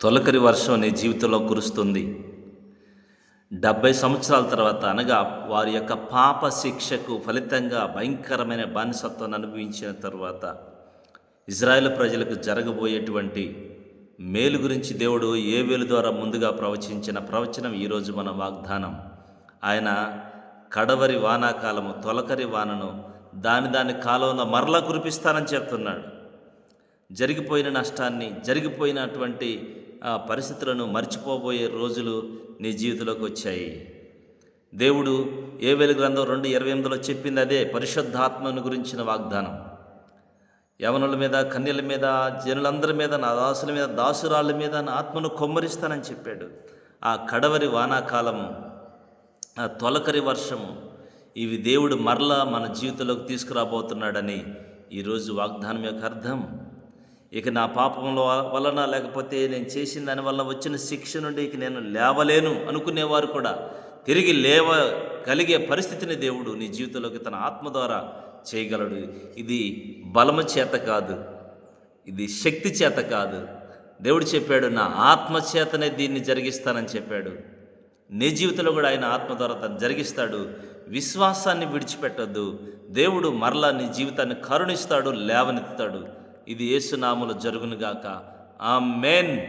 తొలకరి వర్షం నీ జీవితంలో కురుస్తుంది. డెబ్బై సంవత్సరాల తర్వాత అనగా వారి యొక్క పాప శిక్షకు ఫలితంగా భయంకరమైన బానిసత్వాన్ని అనుభవించిన తర్వాత ఇజ్రాయెల్ ప్రజలకు జరగబోయేటువంటి మేలు గురించి దేవుడు ఏ వేలు ద్వారా ముందుగా ప్రవచించిన ప్రవచనం ఈరోజు మన వాగ్దానం. ఆయన కడవరి వానాకాలము తొలకరి వానను దాని దాని కాలంలో మరలా కురిపిస్తానని చెప్తున్నాడు. జరిగిపోయిన నష్టాన్ని జరిగిపోయినటువంటి ఆ, పరిస్థితులను మర్చిపోబోయే రోజులు నీ జీవితంలోకి వచ్చాయి. దేవుడు ఏ గ్రంథం రెండు ఇరవై ఎనిమిదిలో చెప్పింది అదే పరిశుద్ధాత్మను గురించిన వాగ్దానం. యవనుల మీద కన్యల మీద జనులందరి మీద నా దాసుల మీద దాసురాళ్ళ మీద నా ఆత్మను కొమ్మరిస్తానని చెప్పాడు. ఆ కడవరి వానాకాలము ఆ తొలకరి వర్షము ఇవి దేవుడు మరలా మన జీవితంలోకి తీసుకురాబోతున్నాడని ఈరోజు వాగ్దానం యొక్క అర్థం. ఇక నా పాపముల వలన లేకపోతే నేను చేసిన దాని వల్ల వచ్చిన శిక్ష నుండి ఇక నేను లేవలేను అనుకునేవారు కూడా. తిరిగి లేవ కలిగే పరిస్థితిని దేవుడు నీ జీవితంలోకి తన ఆత్మ ద్వారా చేయగలడు. ఇది బలము చేత కాదు. ఇది శక్తి చేత కాదు. దేవుడు చెప్పాడు నా ఆత్మ చేతనే దీన్ని జరిగిస్తానని చెప్పాడు. నీ జీవితంలో కూడా ఆయన ఆత్మ ద్వారా తను జరిగిస్తాడు. విశ్వాసాన్ని విడిచిపెట్టద్దు. దేవుడు మరలా నీ జీవితాన్ని కరుణిస్తాడు లేవనెత్తుతాడు. ఇది యేసునామలు జరుగునుగాక. ఆ మెయిన్